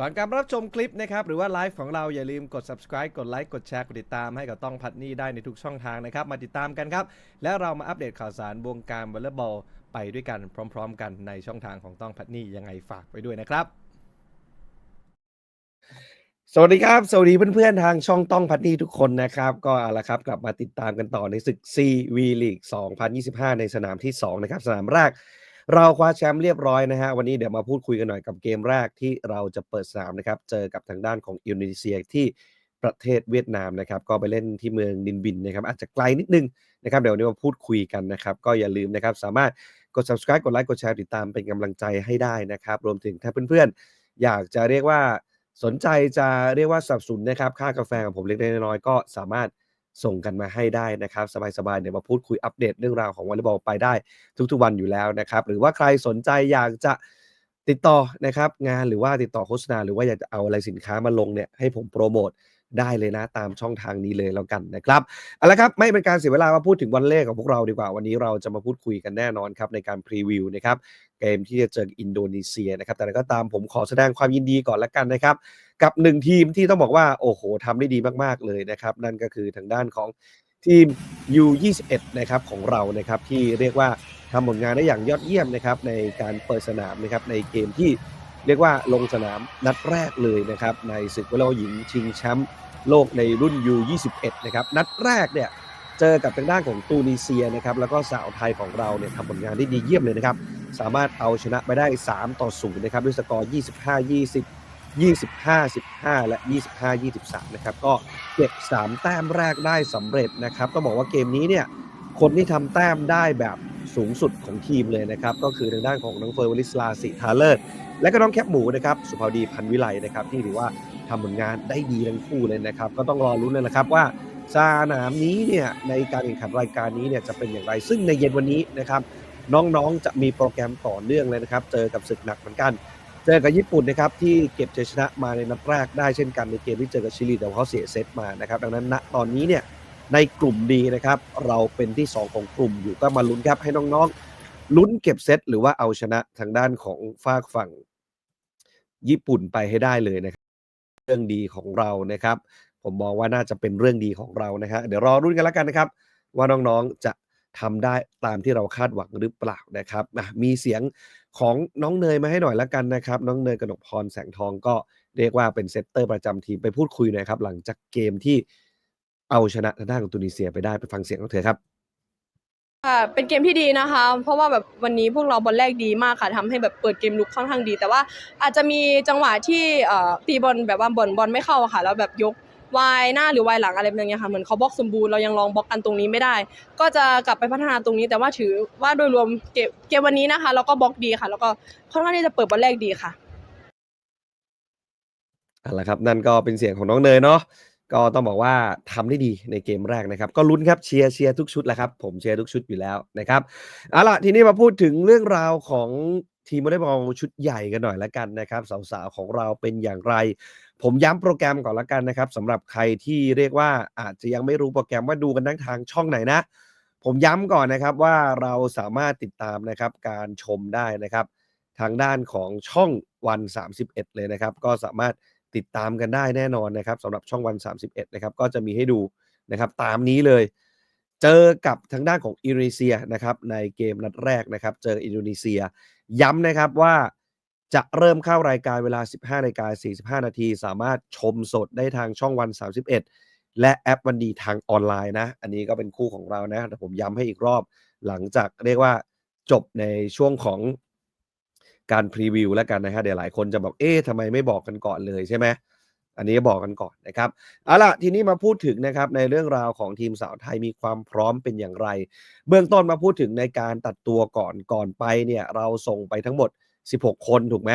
ก่อนการรับชมคลิปนะครับ หรือว่าไลฟ์ของเราอย่าลืมกด subscribe กดไลค์กดแชร์กดติดตามให้กับต้องพัดนี่ได้ในทุกช่องทางนะครับ มาติดตามกันครับ และเรามาอัปเดตข่าวสารวงการวอลเลย์บอลไปด้วยกันพร้อม ๆ กันในช่องทางของต้องพัดนี่ยังไงฝากไว้ด้วยนะครับ สวัสดีครับ สวัสดีเพื่อนๆทางช่องต้องพัดนี่ทุกคนนะครับ ก็เอาละครับกลับมาติดตามกันต่อในศึก CV League 2025 ในสนามที่ 2 นะครับ สนามแรก เราคว้าแชมป์เรียบร้อยนะฮะวันนี้เดี๋ยวมาพูดคุยกันหน่อยกับเกมแรกที่เราจะเปิดสนามนะครับ เจอกับทางด้านของอินโดนีเซียที่ประเทศเวียดนามนะครับ ก็ไปเล่นที่เมืองดินบินนะครับ อาจจะไกลนิดนึงนะครับ เดี๋ยววันนี้มาพูดคุยกันนะครับ ก็อย่าลืมนะครับ สามารถกด subscribe กดไลค์กดแชร์ติดตามเป็นกำลังใจให้ได้นะครับ รวมถึงถ้าเพื่อนๆ อยากจะเรียกว่าสนใจจะเรียกว่าสนับสนุนนะครับ ค่ากาแฟของผมเล็กๆน้อยๆก็สามารถ ส่งกันมาให้ได้นะครับ สบายๆเดี๋ยวมาพูดคุยอัปเดตเรื่องราวของวอลเลย์บอลไปได้ทุกๆวันอยู่แล้วนะครับ หรือว่าใครสนใจอยากจะติดต่อนะครับงานหรือว่าติดต่อโฆษณา หรือว่าอยากจะเอาอะไรสินค้ามาลงเนี่ยให้ผมโปรโมทได้เลยนะตามช่องทางนี้เลยแล้วกันนะครับเอาละครับไม่เป็นการเสียเวลามาพูดถึงวันเลขของพวกเราดีกว่า วันนี้เราจะมาพูดคุยกันแน่นอนครับในการพรีวิวนะครับเกมที่จะเจออินโดนีเซียนะครับแต่ก็ตามผมขอแสดงความยินดีก่อนละกันนะครับ กับหนึ่งทีมที่ต้องบอกว่า โอ้โหทำได้ดีมาก ๆ เลยนะครับ นั่นก็คือทางด้านของทีม U21 นะครับของเรานะครับที่เรียกว่าทำผลงานได้อย่างยอดเยี่ยมนะครับในการเปิดสนามนะครับในเกมที่เรียกว่าลงสนามนัดแรกเลยนะครับในศึกวอลเลย์บอลหญิงชิงแชมป์โลกในรุ่น U21 นะครับนัดแรกเนี่ยเจอกับทางด้านของตูนิเซียนะครับแล้วก็สาวไทยของเราเนี่ยทำผลงานได้ดีเยี่ยมเลยนะครับสามารถเอาชนะไปได้ 3 ต่อ 0 นะครับด้วยสกอร์ 25 20 25 15 และ 25 23 นะครับ ก็เก็บ 3 แต้มแรกได้สำเร็จนะครับต้องบอกว่าเกมนี้เนี่ย คนที่ทำแต้มได้แบบสูงสุดของทีมเลยนะครับ ก็คือทางด้านของน้องเฟิร์วลิสลาสิทาเลิศและก็น้องแคปหมูนะครับ สุภาวดีพันวิไลนะครับ ที่ถือว่าทำผลงานได้ดีทั้งคู่เลยนะครับ ก็ต้องรอรุ้นเลยนะครับว่าสนามนี้เนี่ยในการแข่งขันรายการนี้เนี่ยจะเป็นอย่างไร ซึ่งในเย็นวันนี้นะครับน้องๆจะมีโปรแกรมต่อเนื่องเลยนะครับ เจอกับศึกหนักเหมือนกัน เจอกับญี่ปุ่นนะครับที่เก็บชัยชนะมาในนัดแรกได้เช่นกันในเกมที่เจอกับชิลีแต่ว่าเขาเสียเซตมานะครับดังนั้นณตอนนี้เนี่ยในกลุ่มดีนะครับเราเป็นที่ 2 ของกลุ่มอยู่ก็มาลุ้นครับให้น้องๆลุ้นเก็บเซตหรือว่าเอาชนะทางด้านของฝากฝั่งญี่ปุ่นไปให้ได้เลยนะครับเรื่องดีของเรานะครับ ผมมองว่าน่าจะเป็นเรื่องดีของเรานะครับเดี๋ยวรอรุ่นกันแล้วกันนะครับ ว่าน้องๆจะทำได้ตามที่เราคาดหวังหรือเปล่านะครับมีเสียง ของน้องเนยมาให้หน่อยล้วกันนะครับ น้องเนยกนกพรแสงทองก็เรียกว่าเป็นเซตเตอร์ประจำทีมไปพูดคุยหน่อยครับ หลังจากเกมที่เอาชนะทางด้านของตุนิเซียไปได้ไปฟังเสียงของเธอครับค่ะเป็นเกมที่ดีนะคะ เพราะว่าแบบวันนี้พวกเราบอลแรกดีมากค่ะทำให้แบบเปิดเกมลุกค่อนข้างดี แต่ว่าอาจจะมีจังหวะที่เอ่อตีบอลแบบว่าบอลบอลไม่เข้าค่ะแล้วแบบยก วายหน้าหรือวายหลังอะไรแบบนี้ค่ะเหมือนเขาบล็อกสมบูรณ์เรายังลองบล็อกกันตรงนี้ไม่ได้ ก็จะกลับไปพัฒนาตรงนี้ แต่ว่าถือว่าโดยรวมเกมเกมวันนี้นะคะ เราก็บล็อกดีค่ะ แล้วก็ค่อนข้างที่จะเปิดบอลแรกดีค่ะเอาละครับนั่นก็เป็นเสียงของน้องเนยเนาะก็ต้องบอกว่าทำได้ดีในเกมแรกนะครับ ก็ลุ้นครับเชียร์เชียร์ทุกชุดแหละครับ ผมเชียร์ทุกชุดอยู่แล้วนะครับเอาล่ะทีนี้มาพูดถึงเรื่องราวของ ทีมวอลเลย์บอลชุดใหญ่กันหน่อยละกันนะครับ สาวๆของเราเป็นอย่างไร ผมย้ำโปรแกรมก่อนละกันนะครับสำหรับใครที่เรียกว่าอาจจะยังไม่รู้โปรแกรมว่าดูกันทั้งทางช่องไหนนะ ผมย้ำก่อนนะครับว่าเราสามารถติดตามนะครับการชมได้นะครับ ทางด้านของช่องวัน 31 เลยนะครับ ก็สามารถติดตามกันได้แน่นอนนะครับสำหรับช่องวัน 31 นะครับ ก็จะมีให้ดูนะครับตามนี้เลย เจอกับทางด้านของอินโดนีเซียนะครับในเกมนัดแรกนะครับ เจออินโดนีเซีย ย้ำนะครับว่าจะเริ่มเข้ารายการเวลา 15นาฬิกา45 นาที สามารถชมสดได้ทางช่องวัน 31 และแอปวันดีทางออนไลน์นะ อันนี้ก็เป็นคู่ของเรานะ แต่ผมย้ำให้อีกรอบ หลังจากเรียกว่าจบในช่วงของการพรีวิวแล้วกันนะฮะเดี๋ยวหลายคนจะบอกเอ๊ะทำไมไม่บอกกันก่อนเลยใช่ไหม อันนี้บอกกันก่อนนะครับเอาล่ะทีนี้มาพูดถึงนะครับในเรื่องราวของทีมสาวไทยมีความพร้อมเป็นอย่างไร เบื้องต้นมาพูดถึงในการตัดตัวก่อนก่อนไปเนี่ยเราส่งไปทั้งหมด 16 คนถูกไหม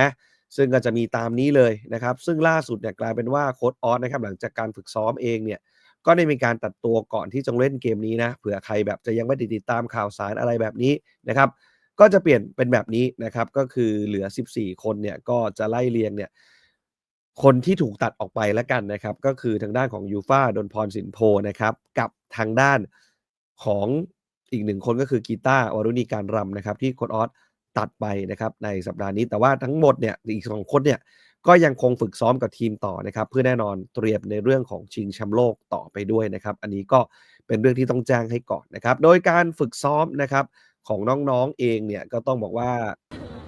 ซึ่งก็จะมีตามนี้เลยนะครับ ซึ่งล่าสุดเนี่ยกลายเป็นว่าโค้ดออสนะครับหลังจากการฝึกซ้อมเองเนี่ยก็ได้มีการตัดตัวก่อนที่จะเล่นเกมนี้นะเผื่อใครแบบจะยังไม่ได้ติดตามข่าวสารอะไรแบบนี้นะครับ ก็จะเปลี่ยนเป็นแบบนี้นะครับ ก็คือเหลือ 14 คนเนี่ยก็จะไล่เรียงเนี่ย คนที่ถูกตัดออกไปแล้วกันนะครับ ก็คือทางด้านของยูฟาดนพรสินโพนะครับ กับทางด้านของอีกหนึ่งคนก็คือกีตาร์วารุณีการรำนะครับ ที่โค้ดออสตัดไปนะครับ ในสัปดาห์นี้แต่ว่าทั้งหมดเนี่ยอีกสองคนเนี่ยก็ยังคงฝึกซ้อมกับทีมต่อนะครับ เพื่อแน่นอนเตรียมในเรื่องของชิงแชมป์โลกต่อไปด้วยนะครับ อันนี้ก็เป็นเรื่องที่ต้องแจ้งให้ก่อนนะครับ โดยการฝึกซ้อมนะครับของน้องๆเองเนี่ยก็ต้องบอกว่า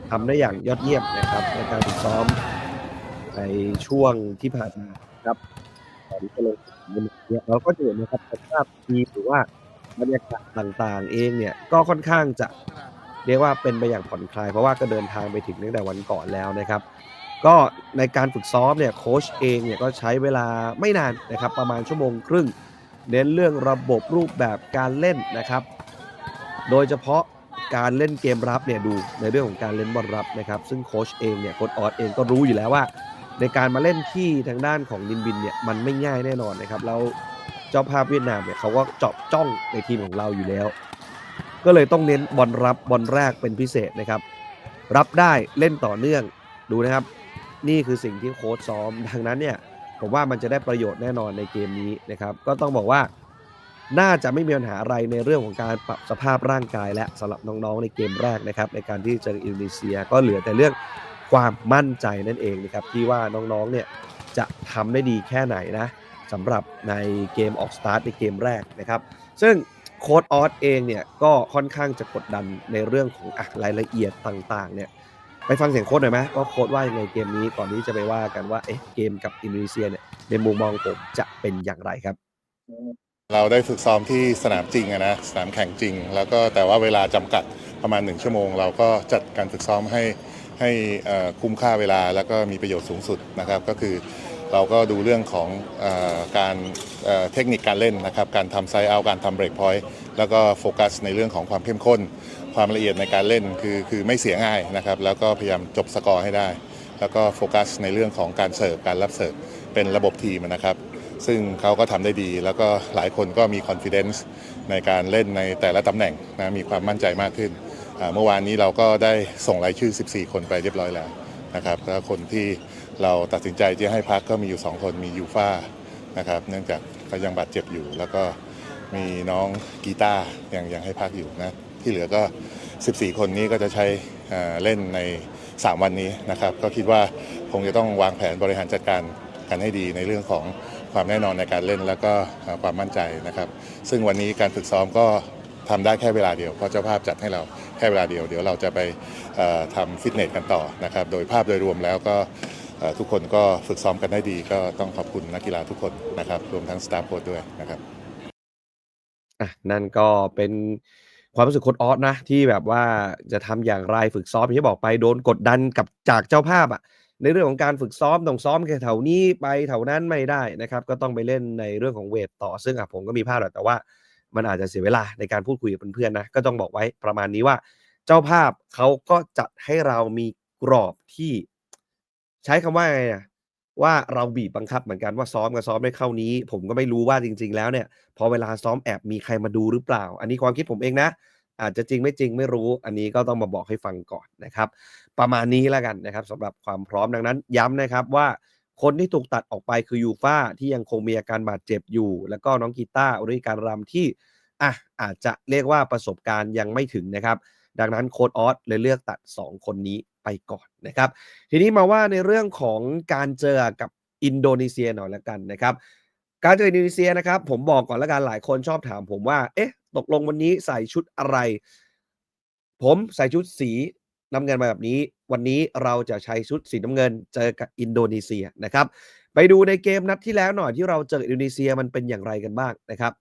ทำได้อย่างยอดเยี่ยมนะครับในการฝึกซ้อม ในช่วงที่ผ่านมาครับตอนนี้ก็ลงเนี่ยเราก็จะเห็นนะครับสภาพทีมหรือว่าบรรยากาศต่างๆ เองเนี่ยก็ค่อนข้างจะเรียกว่าเป็นไปอย่างผ่อนคลาย เพราะว่าก็เดินทางไปถึงตั้งแต่วันก่อนแล้วนะครับ ก็ในการฝึกซ้อมเนี่ยโค้ชเองเนี่ยก็ใช้เวลาไม่นานนะครับ ประมาณชั่วโมงครึ่ง เน้นเรื่องระบบรูปแบบการเล่นนะครับ โดยเฉพาะการเล่นเกมรับเนี่ยดูในเรื่องของการเล่นบอลรับนะครับ ซึ่งโค้ชเองเนี่ยโค้ชออสเองก็รู้อยู่แล้วว่า ในการมาเล่นที่ทางด้านของนินบินเนี่ยมันไม่ง่ายแน่นอนนะครับแล้วเจ้าภาพเวียดนามเนี่ยเขาก็เจาะจ้องในทีมของเราอยู่แล้ว ก็เลยต้องเน้นบอลรับบอลแรกเป็นพิเศษนะครับ รับได้เล่นต่อเนื่องดูนะครับ นี่คือสิ่งที่โค้ชซ้อมดังนั้นเนี่ยผมว่ามันจะได้ประโยชน์แน่นอนในเกมนี้นะครับ ก็ต้องบอกว่าน่าจะไม่มีปัญหาอะไรในเรื่องของการปรับสภาพร่างกายและสำหรับน้องๆในเกมแรกนะครับ ในการที่เจออินโดนีเซียก็เหลือแต่เรื่อง ความมั่นใจนั่นเองนะครับที่ว่าน้องๆเนี่ยจะทำได้ดีแค่ไหนนะสำหรับในเกมออกสตาร์ทในเกมแรกนะครับ ซึ่งโค้ดออสเองเนี่ยก็ค่อนข้างจะกดดันในเรื่องของอะรายละเอียดต่างๆเนี่ยไปฟังเสียงโค้ดหน่อยไหมว่าโค้ดว่ายังไงเกมนี้ก่อนที่จะไปว่ากันว่าเอ๊ะเกมกับอินโดนีเซียเนี่ยในมุมมองผมจะเป็นอย่างไรครับ เราได้ฝึกซ้อมที่สนามจริงนะสนามแข่งจริง แล้วก็แต่ว่าเวลาจำกัดประมาณ 1 ชั่วโมง เราก็จัดการฝึกซ้อมให้ ให้คุ้มค่าเวลาแล้วก็มีประโยชน์สูงสุดนะครับ ก็คือเราก็ดูเรื่องของอการเทคนิคการเล่นนะครับ การทำไซเอาการทำเบรกพอยต์แล้วก็โฟกัสในเรื่องของความเข้มข้น ความละเอียดในการเล่นคือคือไม่เสียง่ายนะครับ แล้วก็พยายามจบสกอร์ให้ได้ แล้วก็โฟกัสในเรื่องของการเสิร์ฟการรับเสิร์ฟเป็นระบบทีมนะครับ ซึ่งเขาก็ทำได้ดี แล้วก็หลายคนก็มี confidence ในการเล่นในแต่ละตำแหน่งนะมีความมั่นใจมากขึ้น เมื่อวานนี้เราก็ได้ส่งรายชื่อ 14 คนไปเรียบร้อยแล้วนะครับแล้วคนที่เราตัดสินใจที่ให้พักก็มีอยู่ 2 คนมียูฟ่านะครับเนื่องจากเขายังบาดเจ็บอยู่ แล้วก็มีน้องกีตาร์ยังยังให้พักอยู่นะที่เหลือก็ 14 คนนี้ก็จะใช้เล่นใน 3 วันนี้นะครับ ก็คิดว่าคงจะต้องวางแผนบริหารจัดการกันให้ดีในเรื่องของความแน่นอนในการเล่นแล้วก็ความมั่นใจนะครับ ซึ่งวันนี้การฝึกซ้อมก็ทำได้แค่เวลาเดียวเพราะเจ้าภาพจัดให้เรา แค่เวลาเดียว เดี๋ยวเราจะไปทำฟิตเนสกันต่อนะครับโดยภาพโดยรวมแล้วก็ทุกคนก็ฝึกซ้อมกันได้ดีก็ต้องขอบคุณนักกีฬาทุกคนนะครับรวมทั้งสตาฟโค้ชด้วยนะครับอะนั่นก็เป็นความรู้สึกโค้ดออสนะที่แบบว่าจะทำอย่างไรฝึกซ้อมอย่างที่บอกไปโดนกดดันกับจากเจ้าภาพอะในเรื่องของการฝึกซ้อมต้องซ้อมแค่แถวนี้ไปแถวนั้นไม่ได้นะครับ ก็ต้องไปเล่นในเรื่องของเวทต่อซึ่งอะผมก็มีภาพแหละแต่ว่า มันอาจจะเสียเวลาในการพูดคุยกับเพื่อนๆนะก็ต้องบอกไว้ประมาณนี้ว่า เจ้าภาพเขาก็จัดให้เรามีกรอบที่ ใช้คำว่าไงอะว่าเราบีบบังคับเหมือนกันว่าซ้อมกับซ้อมไม่เข้านี้ ผมก็ไม่รู้ว่าจริง ๆ แล้วเนี่ยพอเวลาซ้อมแอบมีใครมาดูหรือเปล่า อันนี้ความคิดผมเองนะอาจจะจริงไม่จริงไม่รู้ อันนี้ก็ต้องมาบอกให้ฟังก่อนนะครับ ประมาณนี้แล้วกันนะครับสำหรับความพร้อมดังนั้น ย้ำนะครับว่า คนที่ถูกตัดออกไปคือยูฟ่าที่ยังคงมีอาการบาดเจ็บอยู่ แล้วก็น้องกีตาร์ริการรำที่อะอาจจะเรียกว่าประสบการณ์ยังไม่ถึงนะครับ ดังนั้นโค้ดออสเลยเลือกตัด 2 คนนี้ไปก่อนนะครับ ทีนี้มาว่าในเรื่องของการเจอกับอินโดนีเซียหน่อยละกันนะครับ การเจออินโดนีเซียนะครับ ผมบอกก่อนละกันหลายคนชอบถามผมว่า เอ๊ะ ตกลงวันนี้ใส่ชุดอะไร ผมใส่ชุดสีน้ำเงินมาแบบนี้ วันนี้เราจะใช้ชุดสีน้ำเงินเจอกับอินโดนีเซียนะครับ ไปดูในเกมนัดที่แล้วหน่อยที่เราเจออินโดนีเซียมันเป็นอย่างไรกันบ้างนะครับ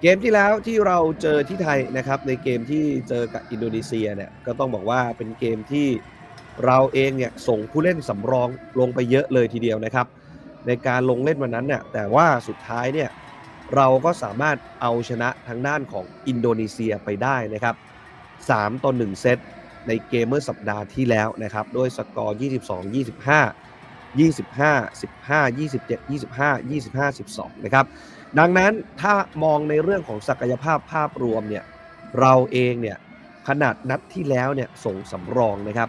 เกมที่แล้วที่เราเจอที่ไทยนะครับ ในเกมที่เจอกับอินโดนีเซียเนี่ยก็ต้องบอกว่าเป็นเกมที่เราเองเนี่ยส่งผู้เล่นสำรองลงไปเยอะเลยทีเดียวนะครับ ในการลงเล่นวันนั้นเนี่ยแต่ว่าสุดท้ายเนี่ยเราก็สามารถเอาชนะทางด้านของอินโดนีเซียไปได้นะครับ3ต่อ1เซต ในเกมเมื่อสัปดาห์ที่แล้วนะครับด้วยสกอร์ 22 25 25 15 27 25 25 12 นะครับ ดังนั้นถ้ามองในเรื่องของศักยภาพภาพรวมเนี่ยเราเองเนี่ยขนาดนัดที่แล้วเนี่ยส่งสำรองนะครับ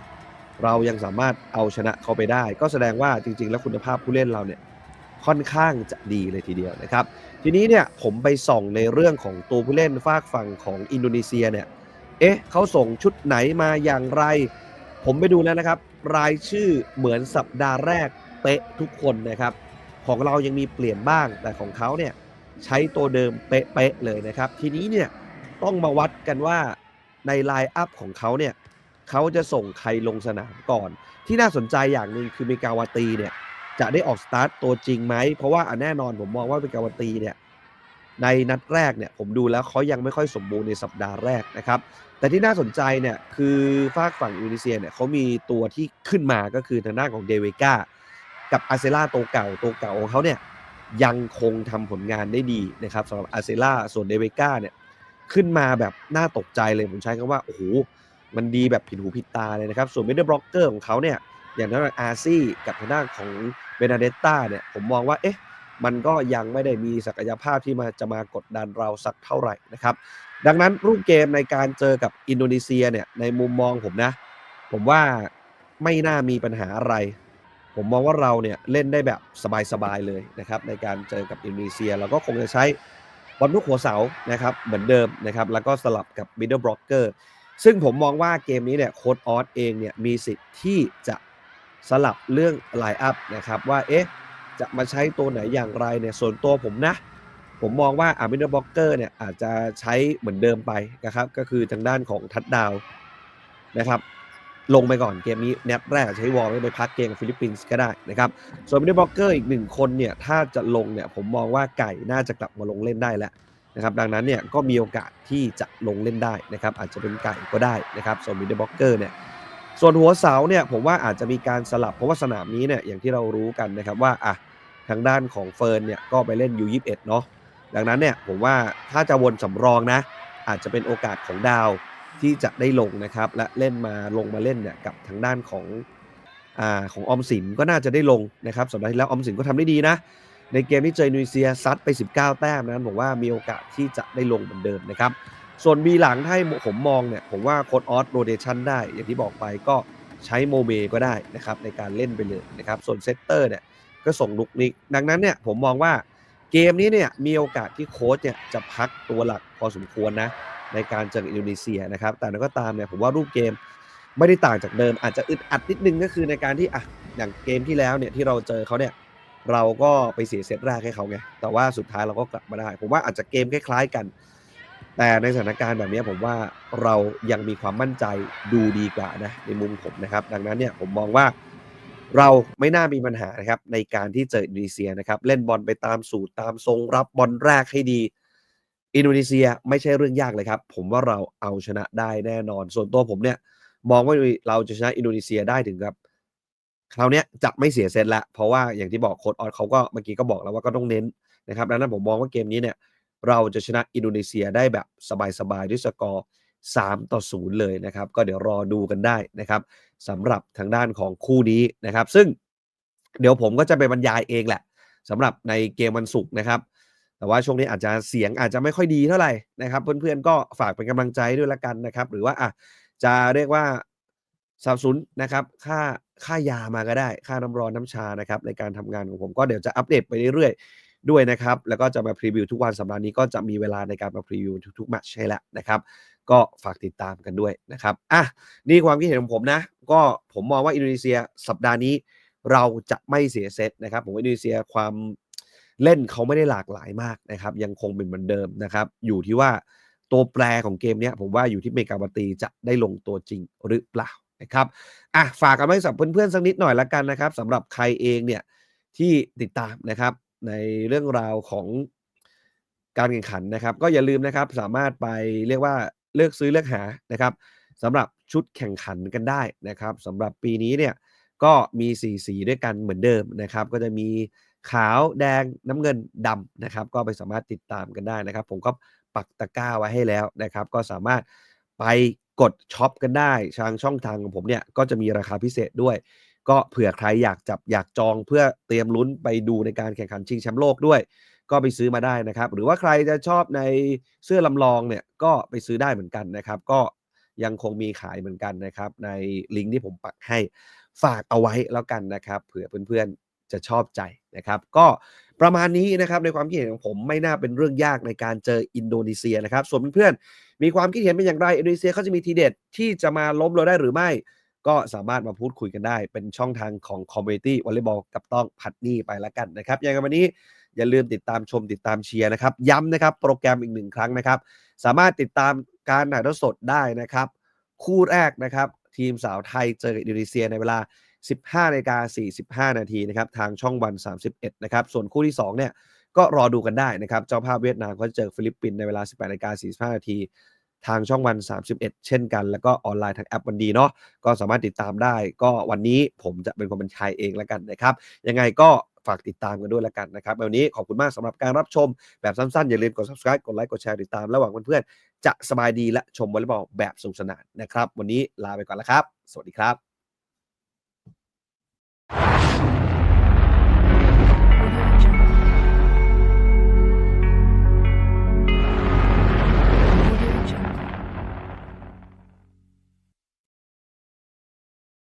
เรายังสามารถเอาชนะเขาไปได้ ก็แสดงว่าจริง ๆ แล้วคุณภาพผู้เล่นเราเนี่ยค่อนข้างจะดีเลยทีเดียวนะครับ ทีนี้เนี่ยผมไปส่องในเรื่องของตัวผู้เล่นฝากฝั่งของอินโดนีเซียเนี่ย เอ๊ะเขาส่งชุดไหนมาอย่างไร ผมไปดูแล้วนะครับ รายชื่อเหมือนสัปดาห์แรกเป๊ะทุกคนนะครับ ของเรายังมีเปลี่ยนบ้างแต่ของเขาเนี่ยใช้ตัวเดิมเป๊ะๆเลยนะครับ ทีนี้เนี่ยต้องมาวัดกันว่าในไลน์อัพของเขาเนี่ยเขาจะส่งใครลงสนามก่อน ที่น่าสนใจอย่างหนึ่งคือเมกาวาตีเนี่ยจะได้ออกสตาร์ทตัวจริงไหม เพราะว่าแน่นอนผมมองว่าเมกาวาตีเนี่ยในนัดแรกเนี่ยผมดูแล้วเขายังไม่ค่อยสมบูรณ์ในสัปดาห์แรกนะครับ แต่ที่น่าสนใจเนี่ยคือฝากฝั่งอินโดนีเซียเนี่ยเขามีตัวที่ขึ้นมาก็คือทางด้านของเดเวก้ากับอาเซล่าตัวเก่าตัวเก่าของเขาเนี่ยยังคงทำผลงานได้ดีนะครับสำหรับอาเซล่าส่วนเดเวก้าเนี่ยขึ้นมาแบบน่าตกใจเลยผมใช้คำว่าโอ้โหมันดีแบบผิดหูผิดตาเลยนะครับ ส่วนมิดเดิลบล็อกเกอร์ของเขาเนี่ยอย่างทางด้านอาซี่กับทางด้านของเบนาเดตตาเนี่ยผมมองว่าเอ๊ะมันก็ยังไม่ได้มีศักยภาพที่มาจะมากดดันเราสักเท่าไหร่นะครับ ดังนั้นรูปเกมในการเจอกับอินโดนีเซียเนี่ยในมุมมองผมนะ ผมว่าไม่น่ามีปัญหาอะไร ผมมองว่าเราเนี่ยเล่นได้แบบสบายๆเลยนะครับในการเจอกับอินโดนีเซียเราก็คงจะใช้บอลลูกหัวเสานะครับเหมือนเดิมนะครับแล้วก็สลับกับมิดเดิลบล็อกเกอร์ซึ่งผมมองว่าเกมนี้เนี่ยโค้ดออสเองเนี่ยมีสิทธิ์ที่จะสลับเรื่องไลน์อัพนะครับว่าเอ๊ะจะมาใช้ตัวไหนอย่างไรเนี่ยส่วนตัวผมนะ ผมมองว่าอาร์มินบล็อกเกอร์เนี่ยอาจจะใช้เหมือนเดิมไปนะครับ ก็คือทางด้านของทัดดาวนะครับ ลงไปก่อนเกมนี้เน็ตแรกใช้วอลไปพักเกมฟิลิปปินส์ก็ได้นะครับ ส่วนมินบล็อกเกอร์อีกหนึ่งคนเนี่ยถ้าจะลงเนี่ยผมมองว่าไก่น่าจะกลับมาลงเล่นได้แล้วนะครับดังนั้นเนี่ยก็มีโอกาสที่จะลงเล่นได้นะครับอาจจะเป็นไก่ก็ได้นะครับส่วนมินบล็อกเกอร์เนี่ยส่วนหัวเสาเนี่ยผมว่าอาจจะมีการสลับเพราะว่าสนามนี้เนี่ยอย่างที่เรารู้กันนะครับว่าอะทางด้านของเฟิร์นเนี่ยก็ไปเล่น U21 เนาะ ดังนั้นเนี่ยผมว่าถ้าจะวนสำรองนะ อาจจะเป็นโอกาสของดาวที่จะได้ลงนะครับ และเล่นมาลงมาเล่นเนี่ยกับทางด้านของอ่าของออมสินก็น่าจะได้ลงนะครับสัปดาห์ที่แล้วออมสินก็ทำได้ดีนะ ในเกมที่เจออินโดนีเซียซัดไป 19 แต้มนั้นผมว่ามีโอกาสที่จะได้ลงเหมือนเดิมนะครับ ส่วนบีหลังถ้าให้ผมมองเนี่ยผมว่าโค้ดออสโรเดชันได้ อย่างที่บอกไปก็ใช้โมเมก็ได้นะครับในการเล่นไปเลยนะครับส่วนเซตเตอร์เนี่ยก็ส่งลุกนิกดังนั้นเนี่ยผมมองว่า เกมนี้เนี่ยมีโอกาสที่โค้ชเนี่ยจะพักตัวหลักพอสมควรนะในการเจออินโดนีเซียนะครับ แต่นั้นก็ตามเนี่ยผมว่ารูปเกมไม่ได้ต่างจากเดิม อาจจะอึดอัดนิดนึงก็คือในการที่อะอย่างเกมที่แล้วเนี่ยที่เราเจอเขาเนี่ยเราก็ไปเสียเซตแรกให้เขาไงแต่ว่าสุดท้ายเราก็กลับมาได้ ผมว่าอาจจะเกมคล้าย ๆกัน แต่ในสถานการณ์แบบนี้ผมว่าเรายังมีความมั่นใจดูดีกว่านะในมุมผมนะครับ ดังนั้นเนี่ยผมมองว่า เราไม่น่ามีปัญหานะครับในการที่เจออินโดนีเซียนะครับเล่นบอลไปตามสูตรตามทรงรับบอลแรกให้ดี อินโดนีเซียไม่ใช่เรื่องยากเลยครับ ผมว่าเราเอาชนะได้แน่นอน ส่วนตัวผมเนี่ยมองว่าเราจะชนะอินโดนีเซียได้ถึงกับคราวนี้จะไม่เสียเซตละเพราะว่าอย่างที่บอกโค้ดออสเขาก็เมื่อกี้ก็บอกแล้วว่าก็ต้องเน้นนะครับดังนั้นผมมองว่าเกมนี้เนี่ยเราจะชนะอินโดนีเซียได้แบบสบายๆด้วยสกอร์3ต่อ0เลยนะครับ ก็เดี๋ยวรอดูกันได้นะครับ สำหรับทางด้านของคู่นี้นะครับ ซึ่งเดี๋ยวผมก็จะไปบรรยายเองแหละสำหรับในเกมวันศุกร์นะครับ แต่ว่าช่วงนี้อาจจะเสียงอาจจะไม่ค่อยดีเท่าไหร่นะครับเพื่อนๆก็ฝากเป็นกำลังใจด้วยละกันนะครับ หรือว่าอะจะเรียกว่าสับสนุนนะครับค่าค่ายามาก็ได้ ค่าน้ำร้อนน้ำชานะครับในการทำงานของผมก็เดี๋ยวจะอัปเดตไปเรื่อย ด้วยนะครับ แล้วก็จะมาพรีวิวทุกวันสัปดาห์นี้ก็จะมีเวลาในการมาพรีวิวทุกๆแมตช์ให้แล้วนะครับ ก็ฝากติดตามกันด้วยนะครับอะนี่ความคิดเห็นของผมนะ ก็ผมมองว่าอินโดนีเซียสัปดาห์นี้เราจะไม่เสียเซตนะครับผมอินโดนีเซียความเล่นเขาไม่ได้หลากหลายมากนะครับ ยังคงเป็นเหมือนเดิมนะครับ อยู่ที่ว่าตัวแปรของเกมเนี้ยผมว่าอยู่ที่เมกาบาตีจะได้ลงตัวจริงหรือเปล่านะครับอะฝากกันไว้สำหรับเพื่อนๆสักนิดหน่อยละกันนะครับสำหรับใครเองเนี่ยที่ติดตามนะครับ ในเรื่องราวของการแข่งขันนะครับ ก็อย่าลืมนะครับสามารถไปเรียกว่าเลือกซื้อเลือกหานะครับสำหรับชุดแข่งขันกันได้นะครับสำหรับปีนี้เนี่ยก็มีสีสีด้วยกันเหมือนเดิมนะครับ ก็จะมีขาวแดงน้ำเงินดำนะครับ ก็ไปสามารถติดตามกันได้นะครับ ผมก็ปักตะกร้าไว้ให้แล้วนะครับ ก็สามารถไปกดช็อปกันได้ทางช่องทางของผมเนี่ยก็จะมีราคาพิเศษด้วย ก็เผื่อใครอยากจับอยากจองเพื่อเตรียมลุ้นไปดูในการแข่งขันชิงแชมป์โลกด้วย ก็ไปซื้อมาได้นะครับ หรือว่าใครจะชอบในเสื้อลำลองเนี่ยก็ไปซื้อได้เหมือนกันนะครับ ก็ยังคงมีขายเหมือนกันนะครับ ในลิงก์ที่ผมปักให้ฝากเอาไว้แล้วกันนะครับเผื่อเพื่อนๆจะชอบใจนะครับ ก็ประมาณนี้นะครับในความคิดเห็นของผมไม่น่าเป็นเรื่องยากในการเจออินโดนีเซียนะครับ ส่วนเพื่อนๆมีความคิดเห็นเป็นอย่างไรอินโดนีเซียเขาจะมีทีเด็ดที่จะมาล้มเราได้หรือไม่ ก็สามารถมาพูดคุยกันได้ เป็นช่องทางของคอมมูนิตี้วอลเลย์บอลกับต้องพัดนี่ไปแล้วกันนะครับยังไงวันนี้อย่าลืมติดตามชมติดตามเชียร์นะครับ ย้ำนะครับโปรแกรมอีกหนึ่งครั้งนะครับ สามารถติดตามการถ่ายทอดสดได้นะครับ คู่แรกนะครับ ทีมสาวไทยเจอกับอินโดนีเซียในเวลา 15นาฬิกา45 นาทีนะครับ ทางช่องวัน 31 นะครับ ส่วนคู่ที่ 2 เนี่ยก็รอดูกันได้นะครับ เจ้าภาพเวียดนามก็จะเจอฟิลิปปินส์ในเวลา 18นาฬิกา45 นาที ทางช่องวัน 31 เช่นกัน แล้วก็ออนไลน์ทางแอปวันดีเนาะก็สามารถติดตามได้ ก็วันนี้ผมจะเป็นคนบรรยายเองแล้วกันนะครับ ยังไงก็ฝากติดตามกันด้วยแล้วกันนะครับวันนี้ขอบคุณมากสำหรับการรับชมแบบสั้นๆ อย่าลืมกด subscribe กดไลค์กดแชร์ติดตาม ระหว่างเพื่อนๆจะสบายดีและชมวอลเลย์บอลแบบสนุกสนานนะครับ วันนี้ลาไปก่อนแล้วครับ สวัสดีครับ